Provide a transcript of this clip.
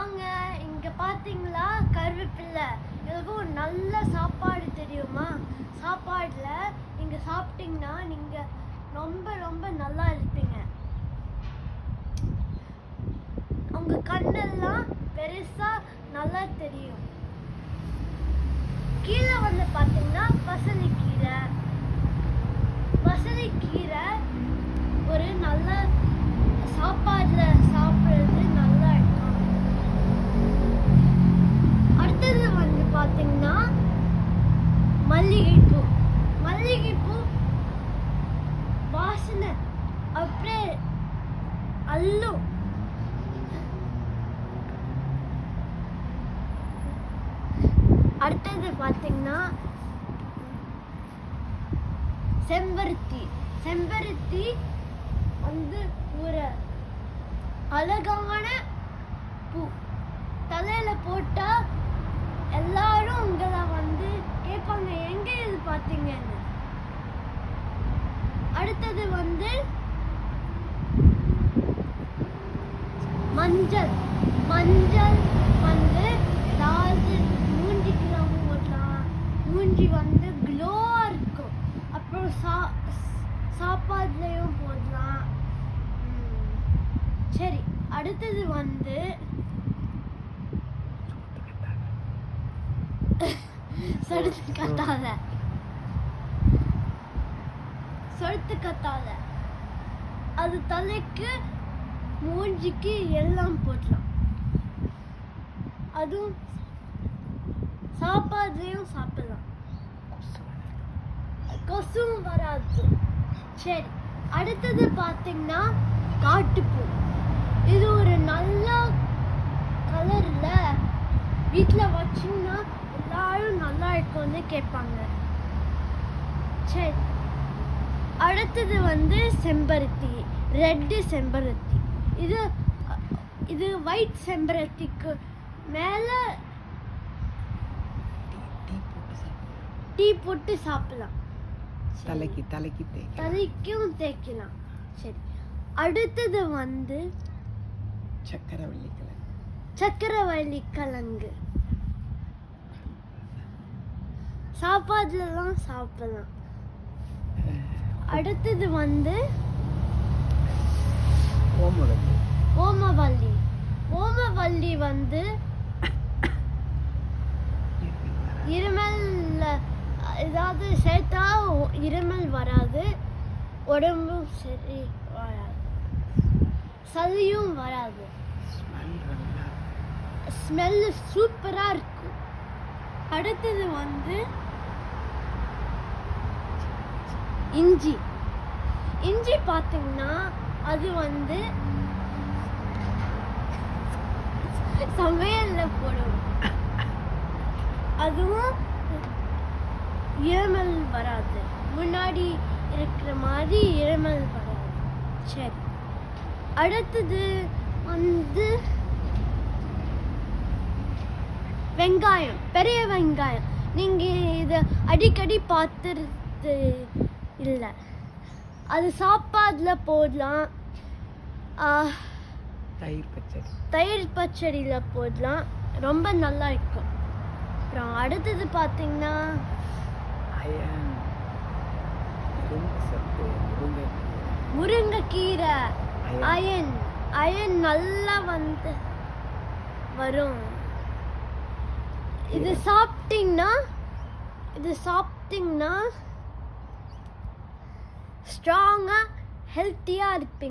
வாங்க இங்க பாத்தீங்களா? கருவேப்பில்லை எதுவும் நல்ல சாப்பாடு தெரியுமா? சாப்பாடுல நீங்க சாப்பிட்டீங்கன்னா நீங்க ரொம்ப ரொம்ப நல்லா இருப்பீங்க. உங்க கண்ணெல்லாம் பெருசா நல்லா தெரியும். கீழே வந்து பாத்தீங்கன்னா பசலிக்கீரை. பசலிக்கீரை ஒரு நல்ல சாப்பாடுல சாப்பிடுறது நல்லா இருக்கும் அடுத்தது வந்து பாத்தீங்கன்னா மல்லிகைப்பூ மல்லிகைப்பூ வாசனை அப்படியே அள்ளும். அடுத்தது பாத்தீங்கன்னா செம்பருத்தி. செம்பருத்தி வந்து ஒரு அழகான பூ. தலையில போட்டா எல்லாரும் உங்களை வந்து கேட்பாங்க எங்க இது பார்த்தீங்கன்னு அடுத்தது வந்து மஞ்சள். மஞ்சள் வந்து ஏதாவது மூஞ்சிக்கெல்லாம் போடலாம். மூஞ்சி வந்து க்ளோவாக இருக்கும். அப்புறம் சா சாப்பாடுலையும் போடலாம். சரி. அடுத்தது வந்து சொடுத்து கத்தாத. சொடுத்து கத்தாத. அது தலைக்கு மூஞ்சிக்கு எல்லாம் போடலாம். அதுவும் சாப்பாடுலையும் சாப்பிடலாம். கொசும் வராது. சரி அடுத்தது பார்த்தீங்கன்னா காட்டுப்பூ. இது ஒரு நல்ல கலரில் வீட்டில் வச்சிங்கன்னா எல்லாரும் நல்லா இருக்கும்னு கேட்பாங்க. சரி அடுத்தது வந்து செம்பருத்தி ரெட்டு செம்பருத்தி. இது இது ஒயிட் செம்பருத்திக்கு மேலே டீ போட்டு சாப்பிடலாம். தலைக்கு தலைக்கு தலைக்கும் தேய்க்கலாம். சரி. அடுத்தது வந்து சக்கரவள்ளி கிழங்கு சக்கரவள்ளி கிழங்கு சாப்பாடுலலாம் சாப்பிடலாம். அடுத்தது வந்து ஓமவல்லி ஓமவல்லி ஓமவல்லி வந்து இருமல்ல ஏதாவது சேர்த்தா இருமல் வராது உடம்பும் சரி வராது. சளியும் வராது. ஸ்மெல் சூப்பராக இருக்கும். அடுத்தது வந்து இஞ்சி. இஞ்சி பார்த்தீங்கன்னா அது வந்து சமையல்ல போடுவோம் அதுவும் இருமல் வராது. முன்னாடி இருக்கிற மாதிரி இருமல் வராது. சரி. அடுத்தது வந்து வெங்காயம் பெரிய வெங்காயம். நீங்கள் இதை அடிக்கடி பார்த்துருது இல்லை. அது சாப்பாடில் போடலாம். தயிர் பச்சடி. தயிர் பச்சடியில் போடலாம். ரொம்ப நல்லா இருக்கும். அப்புறம் அடுத்தது பார்த்தீங்கன்னா முருங்கைக்கீரை அயன். அயன். நல்லா வந்து வரும். இது சாப்பிட்டீங்கன்னா இது சாப்பிட்டீங்கன்னா ஸ்ட்ராங்காக ஹெல்த்தியாக இருப்பீங்க.